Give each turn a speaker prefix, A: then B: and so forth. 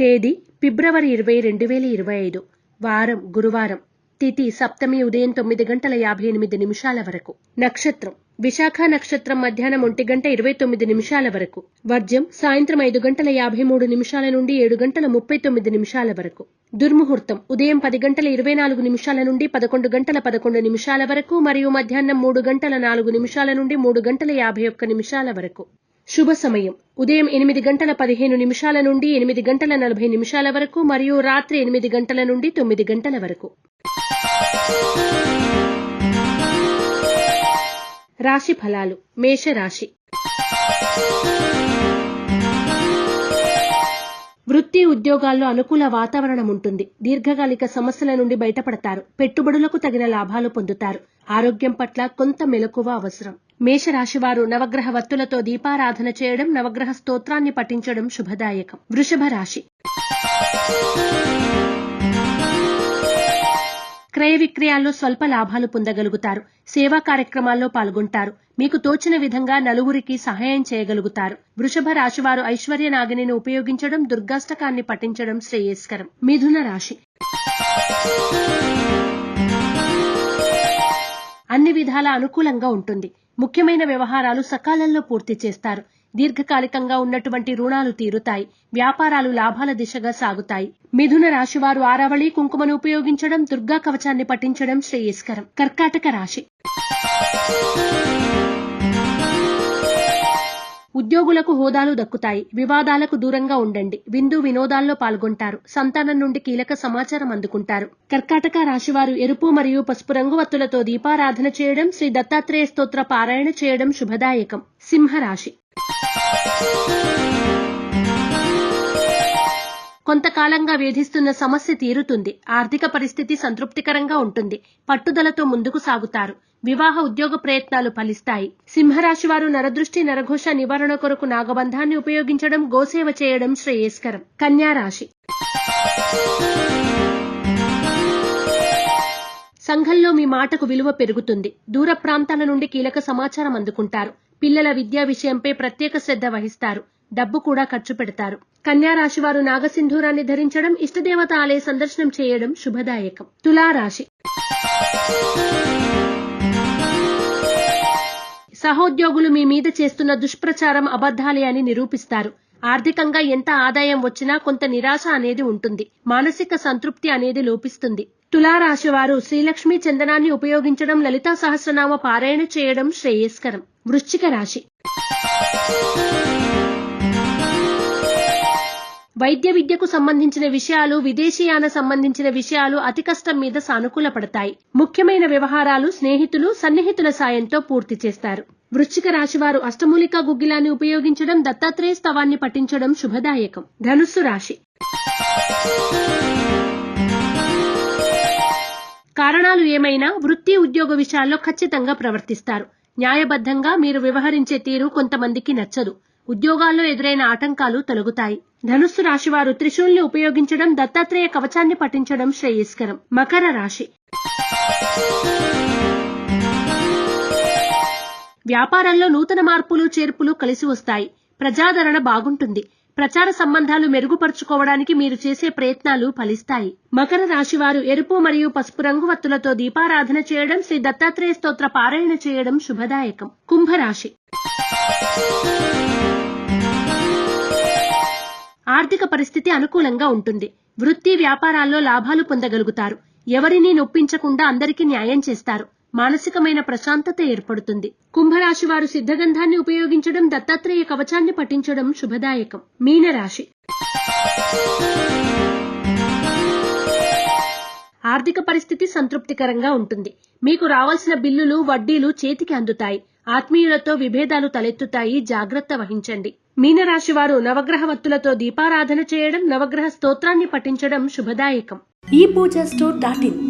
A: తేదీ ఫిబ్రవరి ఇరవై రెండు వేల ఇరవై ఐదు. వారం గురువారం. తిథి సప్తమి ఉదయం తొమ్మిది గంటల యాభై ఎనిమిది నిమిషాల వరకు. నక్షత్రం. విశాఖ నక్షత్రం మధ్యాహ్నం ఒంటి గంట ఇరవై తొమ్మిది నిమిషాల వరకు. వర్జ్యం సాయంత్రం ఐదు గంటల యాభై మూడు నిమిషాల నుండి ఏడు గంటల ముప్పై తొమ్మిది నిమిషాల వరకు. దుర్ముహూర్తం. ఉదయం పది గంటల ఇరవై నాలుగు నిమిషాల నుండి పదకొండు గంటల పదకొండు నిమిషాల వరకు మరియు మధ్యాహ్నం మూడు గంటల నాలుగు నిమిషాల నుండి మూడు గంటల యాభై ఒక్క నిమిషాల వరకు. శుభ సమయం ఉదయం ఎనిమిది గంటల పదిహేను నిమిషాల నుండి ఎనిమిది గంటల నలభై నిమిషాల వరకు మరియు రాత్రి ఎనిమిది గంటల నుండి తొమ్మిది గంటల వరకు. రాశి ఫలాలు. మేషరాశి. వృత్తి ఉద్యోగాల్లో అనుకూల వాతావరణం ఉంటుంది. దీర్ఘకాలిక సమస్యల నుండి బయటపడతారు. పెట్టుబడులకు తగిన లాభాలు పొందుతారు. ఆరోగ్యం పట్ల కొంత మెలకువ అవసరం. మేషరాశివారు నవగ్రహ వత్తులతో దీపారాధన చేయడం నవగ్రహ స్తోత్రాన్ని పఠించడం శుభదాయకం. వృషభ రాశి క్రయ విక్రయాల్లో స్వల్ప లాభాలు పొందగలుగుతారు. సేవా కార్యక్రమాల్లో పాల్గొంటారు. మీకు తోచిన విధంగా నలుగురికి సహాయం చేయగలుగుతారు. వృషభ రాశివారు ఐశ్వర్య నాగిని ఉపయోగించడం దుర్గాష్టకాన్ని పఠించడం శ్రేయస్కరం. మిథున రాశి. అన్ని విధాల అనుకూలంగా ఉంటుంది. ముఖ్యమైన వ్యవహారాలు సకాలంలో పూర్తి చేస్తారు. దీర్ఘకాలికంగా ఉన్నటువంటి రుణాలు తీరుతాయి. వ్యాపారాలు లాభాల దిశగా సాగుతాయి. మిథున రాశివారు ఆరావళి కుంకుమను ఉపయోగించడం దుర్గా కవచాన్ని పఠించడం శ్రేయస్కరం. కర్కాటక రాశి. ఉద్యోగులకు హోదాలు దక్కుతాయి. వివాదాలకు దూరంగా ఉండండి. విందు వినోదాల్లో పాల్గొంటారు. సంతానం నుండి కీలక సమాచారం అందుకుంటారు. కర్కాటక రాశివారు ఎరుపు మరియు పసుపు రంగు వత్తులతో దీపారాధన చేయడం శ్రీ దత్తాత్రేయ స్తోత్ర పారాయణ చేయడం శుభదాయకం. సింహరాశి. కొంతకాలంగా వేధిస్తున్న సమస్య తీరుతుంది. ఆర్థిక పరిస్థితి సంతృప్తికరంగా ఉంటుంది. పట్టుదలతో ముందుకు సాగుతారు. వివాహ ఉద్యోగ ప్రయత్నాలు ఫలిస్తాయి. సింహరాశి వారు నరదృష్టి నరఘోష నివారణ కొరకు నాగబంధాన్ని ఉపయోగించడం గోసేవ చేయడం శ్రేయస్కరం. కన్యా రాశి. సంఘంలో మీ మాటకు విలువ పెరుగుతుంది. దూర ప్రాంతాల నుండి కీలక సమాచారం అందుకుంటారు. పిల్లల విద్యా విషయంపై ప్రత్యేక శ్రద్ధ వహిస్తారు. డబ్బు కూడా ఖర్చు పెడతారు. కన్యా రాశి వారు నాగసింధూరాన్ని ధరించడం ఇష్టదేవత ఆలయ సందర్శనం చేయడం శుభదాయకం. తులారాశి. సహోద్యోగులు మీ మీద చేస్తున్న దుష్ప్రచారం అబద్ధాలే అని నిరూపిస్తారు. ఆర్థికంగా ఎంత ఆదాయం వచ్చినా కొంత నిరాశ అనేది ఉంటుంది. మానసిక సంతృప్తి అనేది లోపిస్తుంది. తులారాశివారు శ్రీలక్ష్మి చందనాన్ని ఉపయోగించడం లలితా సహస్రనామ పారాయణ చేయడం శ్రేయస్కరం. వృశ్చిక రాశి. వైద్య విద్యకు సంబంధించిన విషయాలు విదేశీయాన సంబంధించిన విషయాలు అతి కష్టం మీద సానుకూల పడతాయి ముఖ్యమైన వ్యవహారాలు స్నేహితులు సన్నిహితుల సాయంతో పూర్తి చేస్తారు. వృశ్చిక రాశివారు అష్టమూలికా గుగ్గిలాన్ని ఉపయోగించడం దత్తాత్రేయ స్తవాన్ని పఠించడం శుభదాయకం. ధనుస్సు రాశి. కారణాలు ఏమైనా వృత్తి ఉద్యోగ విషయాల్లో ఖచ్చితంగా ప్రవర్తిస్తారు. న్యాయబద్ధంగా మీరు వ్యవహరించే తీరు కొంతమందికి నచ్చదు. ఉద్యోగాల్లో ఎదురైన ఆటంకాలు తొలగుతాయి. ధనుస్సు రాశి వారు త్రిశూల్ని ఉపయోగించడం దత్తాత్రేయ కవచాన్ని పఠించడం శ్రేయస్కరం. మకర రాశి. వ్యాపారంలో నూతన మార్పులు చేర్పులు కలిసి వస్తాయి. ప్రజాదరణ బాగుంటుంది. ప్రచార సంబంధాలు మెరుగుపరుచుకోవడానికి మీరు చేసే ప్రయత్నాలు ఫలిస్తాయి. మకర రాశివారు ఎరుపు మరియు పసుపు రంగు వత్తులతో దీపారాధన చేయడం శ్రీ దత్తాత్రేయ స్తోత్ర పారాయణ చేయడం శుభదాయకం. కుంభరాశి. ఆర్థిక పరిస్థితి అనుకూలంగా ఉంటుంది. వృత్తి వ్యాపారాల్లో లాభాలు పొందగలుగుతారు. ఎవరినీ నొప్పించకుండా అందరికీ న్యాయం చేస్తారు. మానసికమైన ప్రశాంతత ఏర్పడుతుంది. కుంభరాశి వారు సిద్ధగంధాన్ని ఉపయోగించడం దత్తాత్రేయ కవచాన్ని పఠించడం శుభదాయకం. మీనరాశి. ఆర్థిక పరిస్థితి సంతృప్తికరంగా ఉంటుంది. మీకు రావాల్సిన బిల్లులు వడ్డీలు చేతికి అందుతాయి. ఆత్మీయులతో విభేదాలు తలెత్తుతాయి. జాగ్రత్త వహించండి. మీనరాశి వారు నవగ్రహ వత్తులతో దీపారాధన చేయడం నవగ్రహ స్తోత్రాన్ని పఠించడం శుభదాయకం.
B: ఈ పూజ స్టోర్ డాట్ ఇన్.